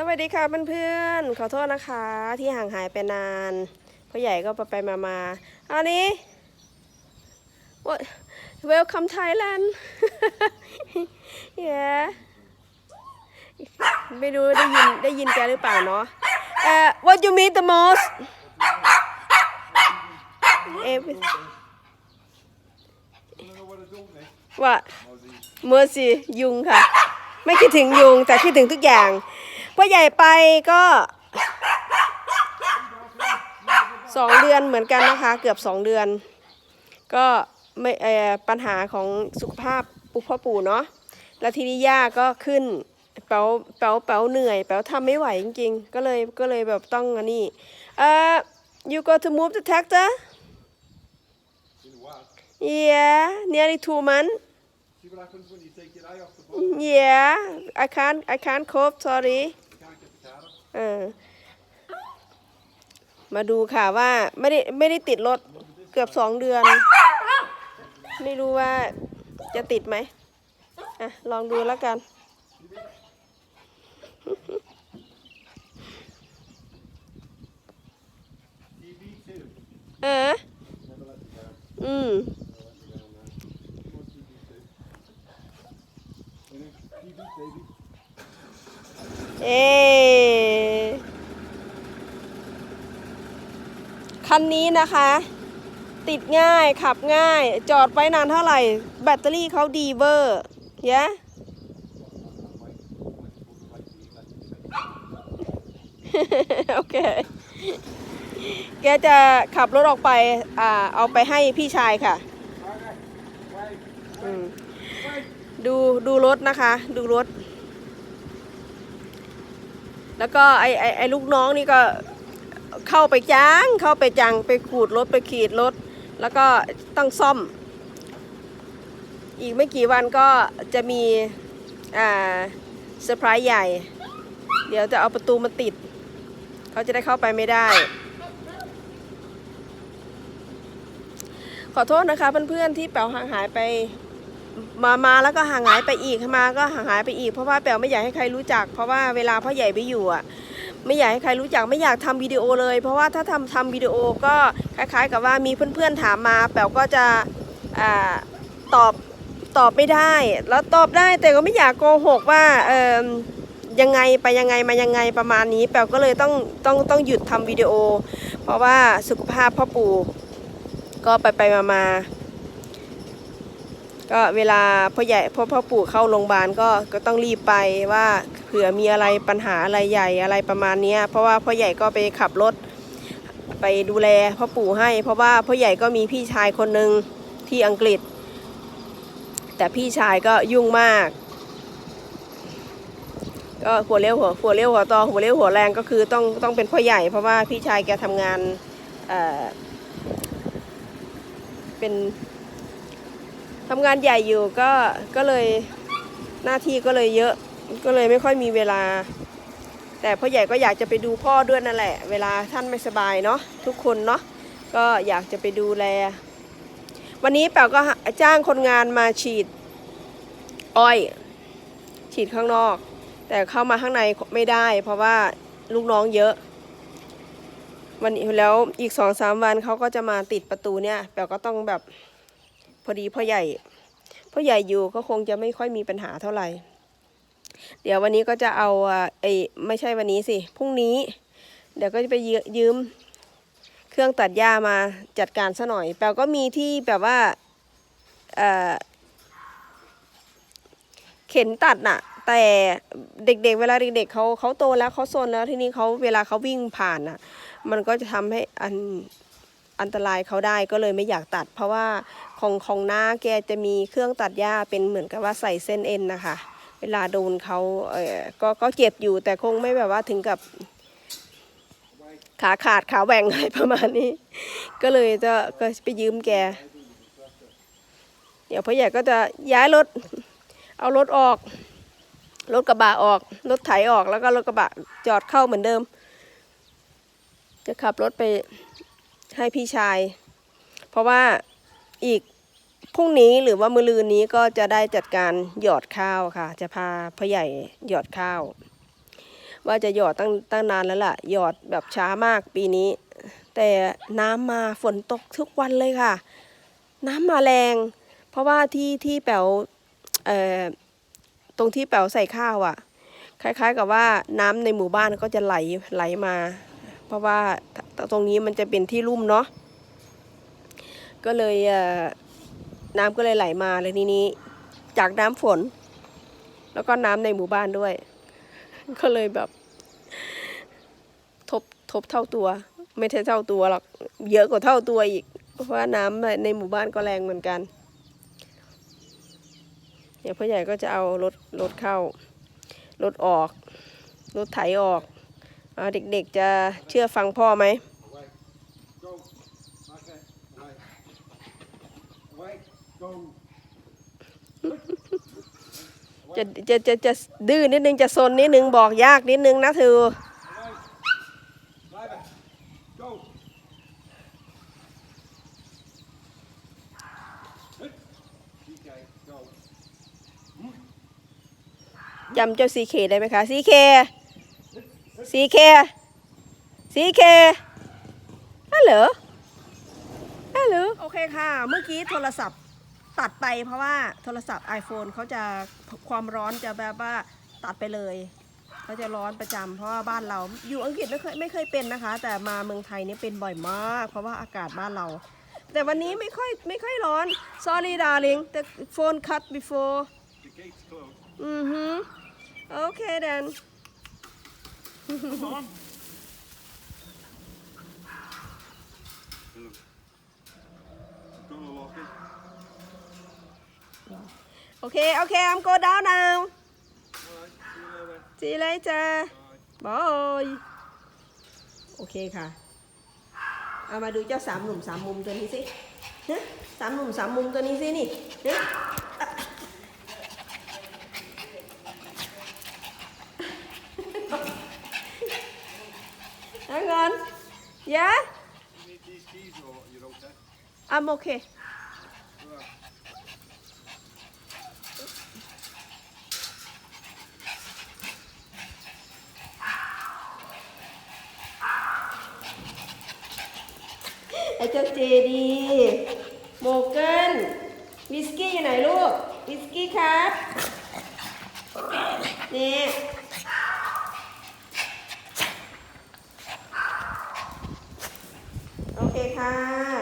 สวัสดีค่ะเพื่อนๆ ขอโทษนะคะ ที่ห่างหายไปนานพ่อใหญ่ก็ไปไปมามาอันนี้ what welcome Thailand yeah ไม่รู้ได้ยินได้ยินแกหรือเปล่าเนาะเอ่อ what you mean the most เอ You know what a dog is? ว่า Aussie. เมอร์ซี่ยุงค่ะ ไม่คิดถึงยุงแต่คิดถึงทุกอย่างพ่อใหญ่ไปก็สองเดือนเหมือนกันนะคะ เกือบสองเดือน ก็ไม่เออปัญหาของสุขภาพปุพ่อปู่เนาะแล้วทีนี้ย่าก็ขึ้นแป๋วแป๋วแป๋วเหนื่อยแป๋วทำไม่ไหวจริงๆ ก็เลยก็เลยแบบต้องอันนี้เอ่อ you go to move the tractor yeah nearly two months See what happens when you take your eye off? Yeah, I can't. I can't cope. Sorry. เออมาดูค่ะว่าไม่ได้ไม่ได้ติดรถเกือบสองเดือน ไม่รู้ว่าจะติดไหมอะลองดูแล้วกัน เออ อืม เอคันนี้นะคะ ติดง่ายขับง่าย จอดไว้นานเท่าไหร่ แบตเตอรี่เขาดีเวอร์ยะโอเค แกจะขับรถออกไป อ่า เอาไปให้พี่ชายค่ะ อืม ดูดูรถนะคะ ดูรถ แล้วก็ไอไอไอลูกน้องนี่ก็เข้าไปจ้างเข้าไปจังไปขูดรถไปขีดรถ แล้วก็ต้องซ่อม อีกไม่กี่วันก็จะมีอ่าเซอร์ไพรส์ใหญ่ เดี๋ยวจะเอาประตูมาติด เขาจะได้เข้าไปไม่ได้ ขอโทษนะคะเพื่อนๆที่แป๋วห่างหายไป มามาแล้วก็ห่างหายไปอีกมาก็ห่างหายไปอีกเพราะว่าแป๋วไม่อยากให้ใครรู้จัก เพราะว่าเวลาพ่อใหญ่ไปอยู่อะไม่อยากให้ใครรู้จักไม่อยากทำวิดีโอเลย เพราะว่าถ้าทำทำวิดีโอก็คล้าย ๆ กับว่ามีเพื่อนๆถามมาแป๋วก็จะอตอบตอบไม่ได้ แล้วตอบได้แต่ก็ไม่อยากโกหกว่าเออยังไงไปยังไงมายังไงประมาณนี้ แป๋วก็เลยต้องต้องต้องหยุดทำวิดีโอ เพราะว่าสุขภาพพ่อปู่ก็ไปไปมามา ก็เวลาพ่อใหญ่พ่อพ่อปู่เข้าโรงพยาบาลก็ก็ต้องรีบไปว่าเผื่อมีอะไรปัญหาอะไรใหญ่อะไรประมาณนี้เพราะว่าพ่อใหญ่ก็ไปขับรถ ไปดูแลพ่อปู่ให้ เพราะว่าพ่อใหญ่ก็มีพี่ชายคนหนึ่งที่อังกฤษ แต่พี่ชายก็ยุ่งมาก ก็หัวเลี้ยวหัวหัวเลี้ยวหัวต่อหัวเลี้ยวหัวแรงก็คือต้องต้องเป็นพ่อใหญ่เพราะว่าพี่ชายแกทำงานเเป็น ทำงานใหญ่อยู่ก็ก็เลยหน้าที่ก็เลยเยอะก็เลยไม่ค่อยมีเวลา แต่พ่อใหญ่ก็อยากจะไปดูพ่อด้วยนั่นแหละ เวลาท่านไม่สบายเนาะทุกคนเนาะก็อยากจะไปดูแล วันนี้แป๋วก็จ้างคนงานมาฉีดอ้อย ฉีดข้างนอก แต่เข้ามาข้างในไม่ได้ เพราะว่าลูกน้องเยอะ วันนี้แล้วอีกสองสามวันเขาก็จะมาติดประตูเนี่ยแป๋วก็ต้องแบบ อดีพ่อใหญ่พ่อใหญ่อยู่ก็คงจะไม่ค่อยมีปัญหาเท่าไหร่ เดี๋ยววันนี้ก็จะเอาอะไอ้ไม่ใช่วันนี้สิพรุ่งนี้ เดี๋ยวก็จะไปยืมเครื่องตัดหญ้ามาจัดการซะหน่อยแปลก็มีที่แบบว่าเออเข็นตัดน่ะ แต่เด็กๆเวลาเด็กๆเขาเขาโตแล้วเขาโซนแล้วทีนี้เขาเวลาเขาวิ่งผ่านน่ะ มันก็จะทำให้อัน อันตรายเขาได้ก็เลยไม่อยากตัด เพราะว่าของของน้าแกจะมีเครื่องตัดหญ้าเป็นเหมือนกับว่าใส่เส้นเอ็นนะคะ เวลาโดนเขาเออก็ก็เจ็บอยู่แต่คงไม่แบบว่าถึงกับขาขาดขาแหว่งอะไรประมาณนี้ ก็เลยจะก็ไปยืมแก เดี๋ยวพ่อใหญ่ก็จะย้ายรถ เอารถออก รถกระบะออก รถไถออกแล้วก็รถกระบะจอดเข้าเหมือนเดิม จะขับรถไป ให้พี่ชาย เพราะว่าอีกพรุ่งนี้หรือว่ามือลืนนี้ก็จะได้จัดการหยอดข้าวค่ะ จะพาพ่อใหญ่หยอดข้าว ว่าจะหยอดตั้งตั้งนานแล้วล่ะ หยอดแบบช้ามากปีนี้ แต่น้ำมาฝนตกทุกวันเลยค่ะ น้ำมาแรง เพราะว่าที่ที่แป๋วเอ่อตรงที่แป๋วใส่ข้าวอะ่ะ คล้าย ๆ กับว่าน้ำในหมู่บ้านก็จะไหลไหลมา เพราะว่า ตรงนี้มันจะเป็นที่ลุ่มเนาะก็เลยน้ำก็เลยไหลมาเลยทีนี้ จากน้ำฝน แล้วก็น้ำในหมู่บ้านด้วย ก็เลยแบบทบทบเท่าตัว ไม่ใช่เท่าตัวหรอกเยอะกว่าเท่าตัวอีก เพราะว่าน้ำในหมู่บ้านก็แรงเหมือนกันเดี๋ยวพ่อใหญ่ก็จะเอารถรถเข้ารถออกรถไถออก เด็กๆจะเชื่อฟังพ่อไหมจะจะจะจะดื้อนิดนึงจะซนนิดนึงบอกยากนิดนึงนะเธอจำเจ้าซีเคได้ไหมคะซีเค ซีเคซีเคฮัลโหลฮัลโหลโอเคค่ะ เมื่อกี้โทรศัพท์ตัดไปเพราะว่าโทรศัพท์ iPhone เขาจะความร้อนจะแบบว่าตัดไปเลยเขาจะร้อนประจำเพราะว่าบ้านเราอยู่อังกฤษไม่เคยไม่เคยเป็นนะคะ แต่มาเมืองไทยเนี่ยเป็นบ่อยมาก เพราะว่าอากาศบ้านเรา แต่วันนี้ไม่ค่อยไม่ค่อยร้อน sorry darling the phone cut before The gate's closed. อือฮึโอเค then โอเคโอเค I'm go down now. See you later. Bye. โอเคค่ะ เอามาดูเจ้าสามหนุ่มสามมุมตัวนี้สินะสามหนุ่มสามมุมตัวนี้สินี่นะอะ Hang on yeah You need these keys or you're okay? I'm okay Right. ไอ้เจ้าเจดีโมเกิลวิสกี้อยู่ไหนลูก วิสกี้ครับ นี่ ค่ะ